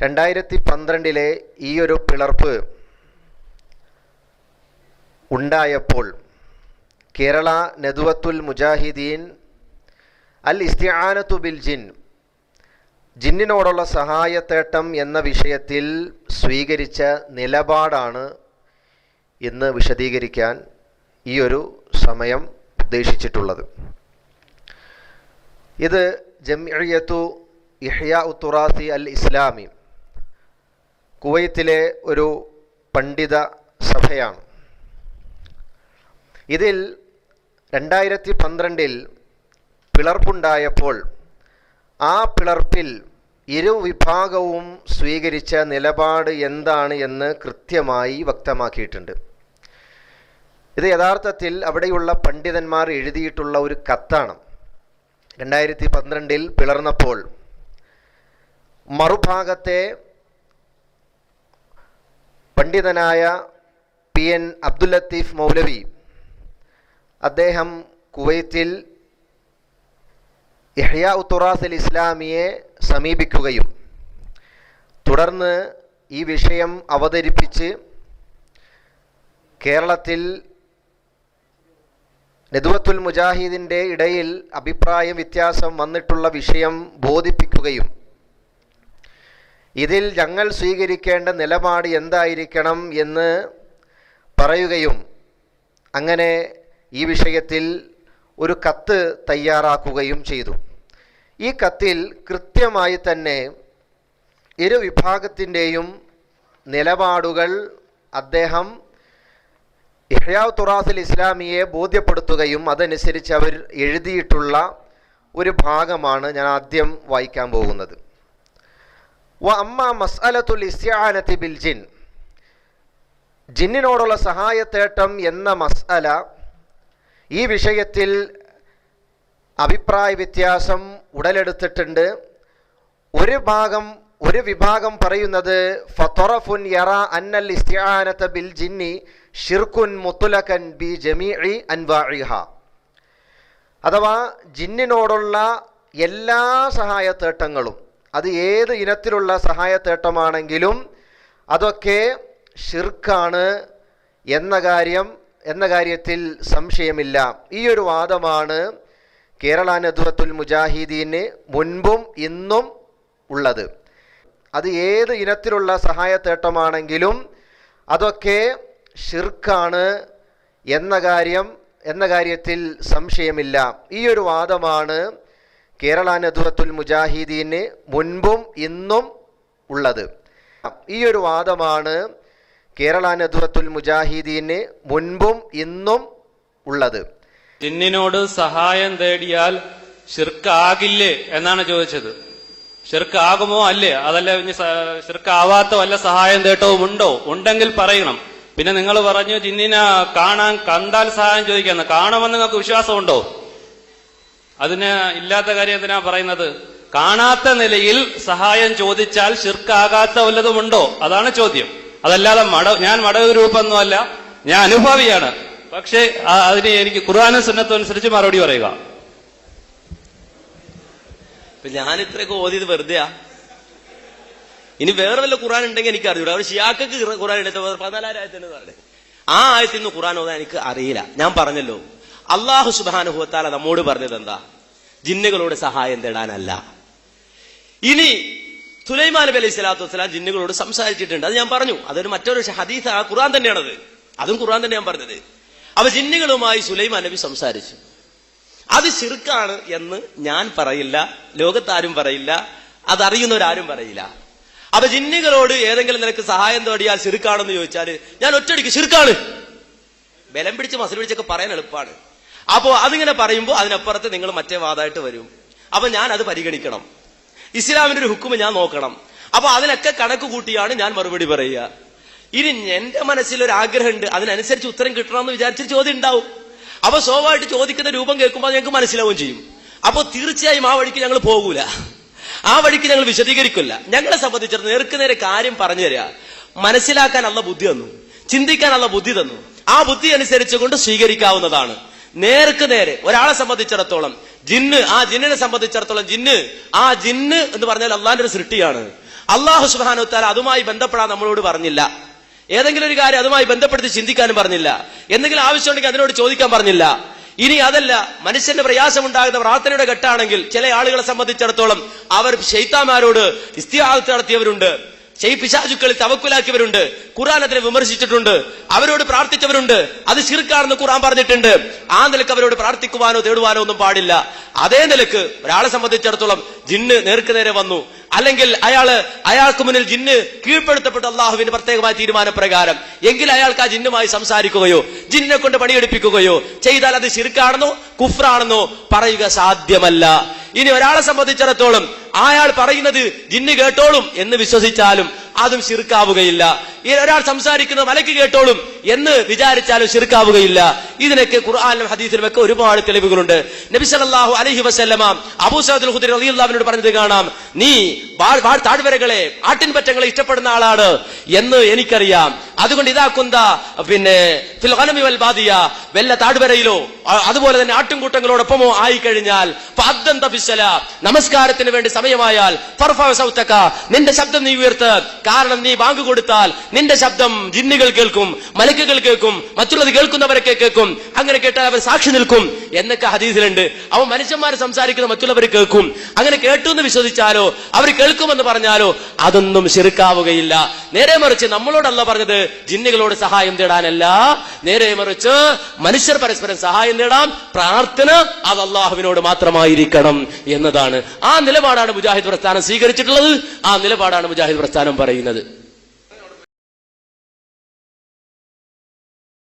രണ്ടായിരത്തി പന്ത്രണ്ടിലെ ഈ ഒരു പിളർപ്പ് ഉണ്ടായപ്പോൾ കേരള നദുവത്തുൽ മുജാഹിദീൻ അൽ ഇസ്തിആനത്തു ബിൽ ജിൻ ജിന്നിനോടുള്ള സഹായത്തേട്ടം എന്ന വിഷയത്തിൽ സ്വീകരിച്ച നിലപാടാണ് ഇന്ന് വിശദീകരിക്കാൻ ഈ ഒരു സമയം ഉദ്ദേശിച്ചിട്ടുള്ളത്. ഇത് ജംഇയത്തു ഇഹ്യ ഉത്തുറാസി അൽ ഇസ്ലാമി കുവൈത്തിലെ ഒരു പണ്ഡിത സഭയാണ്. ഇതിൽ രണ്ടായിരത്തി പന്ത്രണ്ടിൽ പിളർപ്പുണ്ടായപ്പോൾ ആ പിളർപ്പിൽ ഇരുവിഭാഗവും സ്വീകരിച്ച നിലപാട് എന്താണ് എന്ന് കൃത്യമായി വ്യക്തമാക്കിയിട്ടുണ്ട്. ഇത് യഥാർത്ഥത്തിൽ അവിടെയുള്ള പണ്ഡിതന്മാർ എഴുതിയിട്ടുള്ള ഒരു കത്താണ്. രണ്ടായിരത്തി പന്ത്രണ്ടിൽ പിളർന്നപ്പോൾ മറുഭാഗത്തെ പണ്ഡിതനായ പി എൻ അബ്ദുൽ ലത്തീഫ് മൗലവി അദ്ദേഹം കുവൈത്തിൽ ഇഹ്യ ഉത്തുറാസ് ഇസ്ലാമിയെ സമീപിക്കുകയും തുടർന്ന് ഈ വിഷയം അവതരിപ്പിച്ച് കേരളത്തിൽ നെതുവത്തുൽ മുജാഹിദിന്റെ ഇടയിൽ അഭിപ്രായ വ്യത്യാസം വന്നിട്ടുള്ള വിഷയം ബോധിപ്പിക്കുകയും ഇതിൽ ഞങ്ങൾ സ്വീകരിക്കേണ്ട നിലപാട് എന്തായിരിക്കണം എന്ന് പറയുകയും അങ്ങനെ ഈ വിഷയത്തിൽ ഒരു കത്ത് തയ്യാറാക്കുകയും ചെയ്തു. ഈ കത്തിൽ കൃത്യമായി തന്നെ ഇരു വിഭാഗത്തിന്റെയും നിലപാടുകൾ അദ്ദേഹം ഇഹ്യാവ് തുറാസിൽ ഇസ്ലാമിയെ ബോധ്യപ്പെടുത്തുകയും അതനുസരിച്ച് അവർ എഴുതിയിട്ടുള്ള ഒരു ഭാഗമാണ് ഞാൻ ആദ്യം വായിക്കാൻ പോകുന്നത്. വ മസ്അലത്തുൽ ബിൽ ജിൻ. ജിന്നിനോടുള്ള സഹായത്തേട്ടം എന്ന മസ്അല ഈ വിഷയത്തിൽ അഭിപ്രായ വ്യത്യാസം ഉടലെടുത്തിട്ടുണ്ട്. ഒരു ഭാഗം ഒരു വിഭാഗം പറയുന്നത് ഫത്തൊറഫുൻ യറ അന്നൽ ഇസ്തിആനത ബിൽ ജിന്നി ഷിർക്കുൻ മുത്തുലക്കൻ ബി ജമീഇ അൻവാഇഹ. അഥവാ ജിന്നിനോടുള്ള എല്ലാ സഹായത്തേട്ടങ്ങളും അത് ഏത് ഇനത്തിലുള്ള സഹായത്തേട്ടമാണെങ്കിലും അതൊക്കെ ഷിർക്കാണ് എന്ന കാര്യം എന്ന കാര്യത്തിൽ സംശയമില്ല. ഈ ഒരു വാദമാണ് കേരള നദ്വത്തുൽ മുജാഹിദീന് മുൻപും ഇന്നും ഉള്ളത്. അത് ഏത് ഇനത്തിലുള്ള സഹായത്തേട്ടമാണെങ്കിലും അതൊക്കെ ഷിർക്കാണ് എന്ന കാര്യം എന്ന കാര്യത്തിൽ സംശയമില്ല. ഈ ഒരു വാദമാണ് കേരള നദുറത്തുൽ മുജാഹിദീന് മുൻപും ഇന്നും ഉള്ളത്. ഈ ഒരു വാദമാണ് കേരള നദുറത്തുൽ മുജാഹിദീന് മുൻപും ഇന്നും ഉള്ളത്. ജിന്നിനോട് സഹായം തേടിയാൽ ഷിർക്കാകില്ലേ എന്നാണ് ചോദിച്ചത്. ഷിർക്കാകുമോ അല്ലേ? അതല്ല ഇനി ഷിർക്കാവാത്ത വല്ല സഹായം തേട്ടവും ഉണ്ടോ? ഉണ്ടെങ്കിൽ പറയണം. പിന്നെ നിങ്ങൾ പറഞ്ഞു ജിന്നിനെ കാണാൻ കണ്ടാൽ സഹായം ചോദിക്കാന്ന്. കാണുമെന്ന് നിങ്ങൾക്ക് വിശ്വാസമുണ്ടോ? അതിന് ഇല്ലാത്ത കാര്യം എന്തിനാ പറയുന്നത്? കാണാത്ത നിലയിൽ സഹായം ചോദിച്ചാൽ ശിർക്കാകാത്ത വല്ലതുമുണ്ടോ? അതാണ് ചോദ്യം. അതല്ലാതെ മട ഞാൻ മടഗ്രൂപ്പൊന്നുമല്ല ഞാൻ അനുഭാവിയാണ്. പക്ഷേ അതിന് എനിക്ക് ഖുർആാനും സുന്നത്തും അനുസരിച്ച് മറുപടി പറയുക. ഞാൻ ഇത്രയൊക്കെ ഓതിയത് വെറുതെയാ? ഇനി വേറെ വല്ല ഖുറാൻ ഉണ്ടെങ്കിൽ എനിക്ക് അറിയൂ അവർ ഷിയാക്കക്ക് ഖുറാൻ എടുത്ത പതിനാലായിരത്തി ആ ആയത്തിൽ ഖുറാൻ ഓതാൻ എനിക്ക് അറിയില്ല. ഞാൻ പറഞ്ഞല്ലോ. അള്ളാഹു സുബാനുഭവത്താല നമ്മോട് പറഞ്ഞത് എന്താ ജിന്നുകളോട് സഹായം തേടാനല്ല. ഇനി സുലൈമാൻ നബി അലൈഹി സ്വലാത്തു വസ്സലാം ജിന്നുകളോട് സംസാരിച്ചിട്ടുണ്ട്. അത് ഞാൻ പറഞ്ഞു. അതൊരു മറ്റൊരു ഹദീസ് ആ ഖുറാൻ തന്നെയാണത്. അതും ഖുറാൻ തന്നെ ഞാൻ പറഞ്ഞത്. അപ്പൊ ജിന്നുകളുമായി സുലൈമാൻ നബി സംസാരിച്ചു. അത് ശിർക്കാണ് എന്ന് ഞാൻ പറയില്ല. ലോകത്താരും പറയില്ല. അതറിയുന്നവരാരും പറയില്ല. അപ്പൊ ജിന്നുകളോട് ഏതെങ്കിലും നിനക്ക് സഹായം തേടിയാൽ ശിർക്കാണെന്ന് ചോദിച്ചാൽ ഞാൻ ഒറ്റയടിക്ക് ശിർക്കാണ്. ബലം പിടിച്ച് മസിൽ പിടിച്ചൊക്കെ പറയാൻ എളുപ്പമാണ് അപ്പോ അതിങ്ങനെ പറയുമ്പോൾ അതിനപ്പുറത്ത് നിങ്ങൾ മറ്റേ വാദമായിട്ട് വരും. അപ്പൊ ഞാൻ അത് പരിഗണിക്കണം. ഇസ്ലാമിന്റെ ഒരു ഹുക്കും ഞാൻ നോക്കണം. അപ്പൊ അതിനൊക്കെ കണക്ക് കൂട്ടിയാണ് ഞാൻ മറുപടി പറയുക. ഇനി എന്റെ മനസ്സിൽ ഒരു ആഗ്രഹമുണ്ട് അതിനനുസരിച്ച് ഉത്തരം കിട്ടണമെന്ന് വിചാരിച്ചൊരു ചോദ്യം ഉണ്ടാവും. അപ്പൊ സ്വാഭാവികമായിട്ട് ചോദിക്കുന്ന രൂപം കേൾക്കുമ്പോൾ ഞങ്ങൾക്ക് മനസ്സിലാവുകയും ചെയ്യും. അപ്പോൾ തീർച്ചയായും ആ വഴിക്ക് ഞങ്ങൾ പോകൂല. ആ വഴിക്ക് ഞങ്ങൾ വിശദീകരിക്കില്ല. ഞങ്ങളെ സംബന്ധിച്ചിടത്ത് നേർക്ക് നേരെ കാര്യം പറഞ്ഞു തരിക മനസ്സിലാക്കാനുള്ള ബുദ്ധി തന്നു. ചിന്തിക്കാനുള്ള ബുദ്ധി തന്നു. ആ ബുദ്ധി അനുസരിച്ചുകൊണ്ട് സ്വീകരിക്കാവുന്നതാണ്. നേർക്ക് നേരെ ഒരാളെ സംബന്ധിച്ചിടത്തോളം ജിന്ന് ആ ജിന്നിനെ സംബന്ധിച്ചിടത്തോളം ജിന്ന് ആ ജിന്ന് എന്ന് പറഞ്ഞാൽ അള്ളാന്റെ ഒരു സൃഷ്ടിയാണ്. അള്ളാഹു സുബാനുത്താൽ അതുമായി ബന്ധപ്പെടാൻ നമ്മളോട് പറഞ്ഞില്ല. ഏതെങ്കിലും ഒരു കാര്യം അതുമായി ബന്ധപ്പെടുത്തി ചിന്തിക്കാനും പറഞ്ഞില്ല. എന്തെങ്കിലും ആവശ്യമുണ്ടെങ്കിൽ അതിനോട് ചോദിക്കാൻ പറഞ്ഞില്ല. ഇനി അതല്ല മനുഷ്യന്റെ പ്രയാസമുണ്ടാകുന്ന പ്രാർത്ഥനയുടെ ഘട്ടാണെങ്കിൽ ചില ആളുകളെ സംബന്ധിച്ചിടത്തോളം അവർ ശൈത്താമാരോട് ഇസ്തിഹാദത്ത് നടത്തിയവരുണ്ട്. ഷെയ് പിശാചുക്കളിൽ തവക്കുലാക്കിയവരുണ്ട്. ഖുറാൻ അതിനെ വിമർശിച്ചിട്ടുണ്ട്. അവരോട് പ്രാർത്ഥിച്ചവരുണ്ട്. അത് ശിർക്കാണെന്ന് ഖുറാൻ പറഞ്ഞിട്ടുണ്ട്. ആ നിലയ്ക്ക് അവരോട് പ്രാർത്ഥിക്കുവാനോ തേടുവാനോ ഒന്നും പാടില്ല. അതേ നിലയ്ക്ക് ഒരാളെ സംബന്ധിച്ചിടത്തോളം ജിന്ന് നേർക്കുനേരെ വന്നു. അല്ലെങ്കിൽ അയാൾ അയാൾക്ക് മുന്നിൽ ജിന്ന് കീഴ്പ്പെടുത്തപ്പെട്ട അള്ളാഹുവിന്റെ പ്രത്യേകമായ തീരുമാനപ്രകാരം എങ്കിൽ അയാൾക്ക് ആ ജിന്നുമായി സംസാരിക്കുകയോ ജിന്നിനെ കൊണ്ട് പണിയെടുപ്പിക്കുകയോ ചെയ്താൽ അത് ശിർക്കാണെന്നോ കുഫ്രാണെന്നോ പറയുക സാധ്യമല്ല. ഇനി ഒരാളെ സംബന്ധിച്ചിടത്തോളം അയാൾ പറയുന്നത് ജിന്ന് കേട്ടോളും എന്ന് വിശ്വസിച്ചാലും അതും ശിർക്കാവുകയില്ല. ഈ ഒരാൾ സംസാരിക്കുന്നത് മലക്ക് കേട്ടോളും എന്ന് വിചാരിച്ചാലും ശിർക്കാവുകയില്ല. ഇതിനൊക്കെ ഖുർആാനിലും ഹദീസിലും ഒക്കെ ഒരുപാട് തെളിവുകളുണ്ട്. നബി സല്ലല്ലാഹു അലഹി വസല്ലമ അബൂ സഅദുൽ ഖുദരി റളിയല്ലാഹുവിനോട് പറഞ്ഞത് കാണാം. നീ താഴ്വരകളെ ആട്ടിൻപറ്റങ്ങളെ ഇഷ്ടപ്പെടുന്ന ആളാണ് എന്ന് എനിക്കറിയാം. അതുകൊണ്ട് ഇതാക്കുന്ന പിന്നെ ബാദിയ വല്ല താഴ്വരയിലോ അതുപോലെ തന്നെ ആട്ടിൻകൂട്ടങ്ങളോടൊപ്പമോ ആയി കഴിഞ്ഞാൽ ഫഅദ്ദന്ത ഫിസ്സല നമസ്കാരത്തിന് വേണ്ടി സമയമായാൽ നിന്റെ ശബ്ദം നീ ഉയർത്ത് കാരണം നീ ബാങ്ക് കൊടുത്താൽ നിന്റെ ശബ്ദം ജിന്നുകൾ കേൾക്കും മലക്കുകൾ കേൾക്കും മറ്റുള്ളത് കേൾക്കുന്നവരൊക്കെ കേൾക്കും. അങ്ങനെ കേട്ടാൽ അവർ സാക്ഷി നിൽക്കും. എന്നൊക്കെ ഹദീസിലുണ്ട്. അവൻ മനുഷ്യന്മാർ സംസാരിക്കുന്ന മറ്റുള്ളവർ കേൾക്കും. അങ്ങനെ കേട്ടു എന്ന് വിശ്വസിച്ചാലോ അവർ കേൾക്കുമെന്ന് പറഞ്ഞാലോ അതൊന്നും ശിർക്കാവുകയില്ല. നേരെ മറിച്ച് നമ്മളോടല്ല പറഞ്ഞത് ജിന്നുകളോട് സഹായം തേടാനല്ല. നേരെ മറിച്ച് മനുഷ്യർ പരസ്പരം സഹായം തേടാം പ്രാർത്ഥന അത് അള്ളാഹുവിനോട് മാത്രമായിരിക്കണം എന്നതാണ്. ആ നിലപാടാണ് മുജാഹിദ് പ്രസ്ഥാനം സ്വീകരിച്ചിട്ടുള്ളത്. ആ നിലപാടാണ് മുജാഹിദ് പ്രസ്ഥാനം പറയുന്നത്.